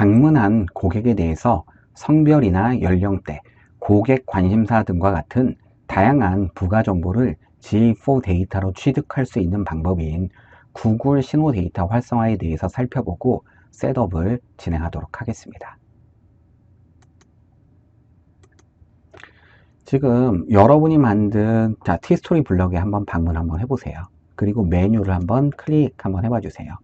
방문한 고객에 대해서 성별이나 연령대, 고객 관심사 등과 같은 다양한 부가 정보를 G4 데이터로 취득할 수 있는 방법인 구글 신호 데이터 활성화에 대해서 살펴보고 셋업을 진행하도록 하겠습니다. 지금 여러분이 만든 자, 티스토리 블럭에 한번 방문 한번 해보세요. 그리고 메뉴를 한번 클릭 한번 해봐 주세요.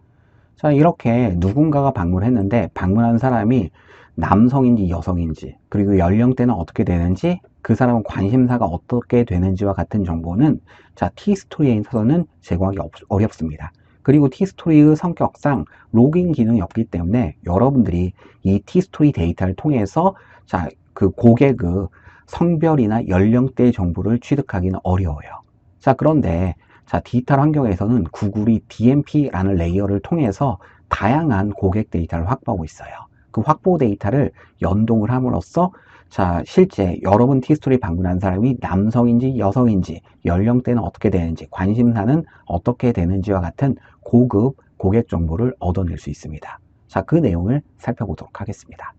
자, 이렇게 누군가가 방문했는데 방문한 사람이 남성인지 여성인지 그리고 연령대는 어떻게 되는지 그 사람은 관심사가 어떻게 되는지와 같은 정보는 자 T스토리에 있어서는 제공하기 어렵습니다. 그리고 T스토리의 성격상 로그인 기능이 없기 때문에 여러분들이 이 T스토리 데이터를 통해서 자 그 고객의 성별이나 연령대 정보를 취득하기는 어려워요. 자 그런데 자 디지털 환경에서는 구글이 DMP라는 레이어를 통해서 다양한 고객 데이터를 확보하고 있어요. 그 확보 데이터를 연동을 함으로써 자 실제 여러분 티스토리 방문한 사람이 남성인지 여성인지 연령대는 어떻게 되는지 관심사는 어떻게 되는지와 같은 고급 고객 정보를 얻어낼 수 있습니다. 자 그 내용을 살펴보도록 하겠습니다.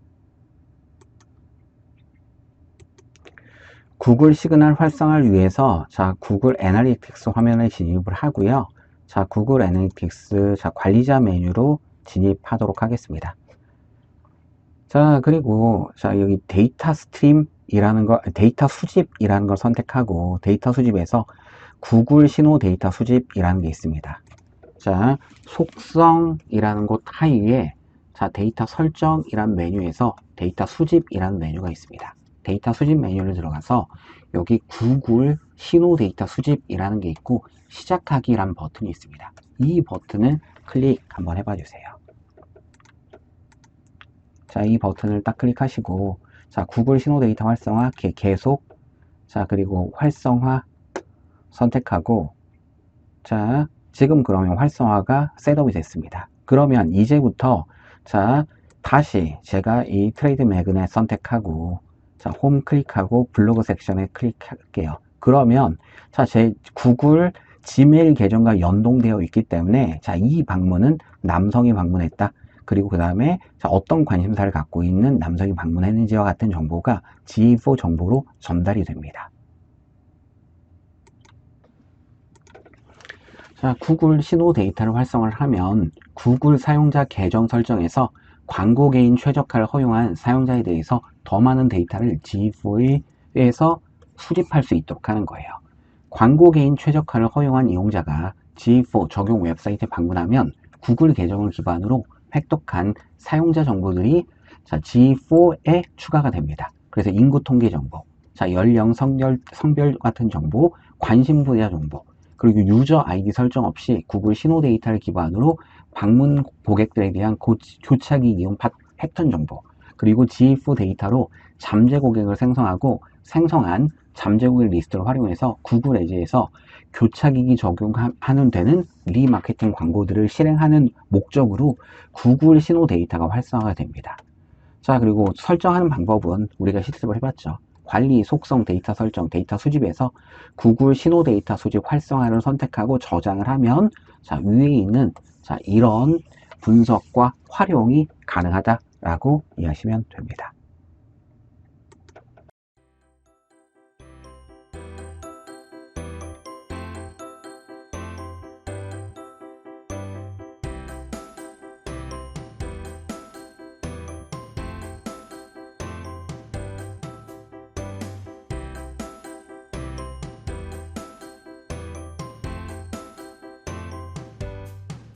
구글 시그널 활성화를 위해서 자 구글 애널리틱스 화면에 진입을 하고요. 자 구글 애널리틱스 자 관리자 메뉴로 진입하도록 하겠습니다. 자 그리고 자 여기 데이터 스트림이라는 거 데이터 수집이라는 걸 선택하고 데이터 수집에서 구글 신호 데이터 수집이라는 게 있습니다 자 속성이라는 곳 하위에 자 데이터 설정이라는 메뉴에서 데이터 수집이라는 메뉴가 있습니다 데이터 수집 메뉴를 들어가서 여기 구글 신호 데이터 수집이라는 게 있고 시작하기라는 버튼이 있습니다 이 버튼을 클릭 한번 해봐 주세요 자, 이 버튼을 딱 클릭하시고, 자, 구글 신호 데이터 활성화, 계속, 자, 그리고 활성화 선택하고, 자, 지금 그러면 활성화가 셋업이 됐습니다. 그러면 이제부터, 자, 다시 제가 이 트레이드 매그넷 선택하고, 자, 홈 클릭하고 블로그 섹션에 클릭할게요. 그러면, 자, 제 구글 지메일 계정과 연동되어 있기 때문에, 자, 이 방문은 남성이 방문했다. 그리고 그 다음에 어떤 관심사를 갖고 있는 남성이 방문했는지와 같은 정보가 G4 정보로 전달이 됩니다. 자, 구글 신호 데이터를 활성화를 하면 구글 사용자 계정 설정에서 광고 개인 최적화를 허용한 사용자에 대해서 더 많은 데이터를 G4에서 수집할 수 있도록 하는 거예요. 광고 개인 최적화를 허용한 이용자가 G4 적용 웹사이트에 방문하면 구글 계정을 기반으로 획득한 사용자 정보들이 자, G4에 추가가 됩니다. 그래서 인구 통계 정보, 자, 연령, 성별, 성별 같은 정보, 관심 분야 정보, 그리고 유저 아이디 설정 없이 구글 신호 데이터를 기반으로 방문 고객들에 대한 고, 교차기 이용 패턴 정보, 그리고 G4 데이터로 잠재 고객을 생성하고 생성한 잠재 고객 리스트를 활용해서 구글 에즈에서 교차기기 적용하는 되는 리마케팅 광고들을 실행하는 목적으로 구글 신호 데이터가 활성화가 됩니다. 자 그리고 설정하는 방법은 우리가 실습을 해봤죠. 관리, 속성, 데이터 설정, 데이터 수집에서 구글 신호 데이터 수집 활성화를 선택하고 저장을 하면 자 위에 있는 자 이런 분석과 활용이 가능하다 라고 이해하시면 됩니다.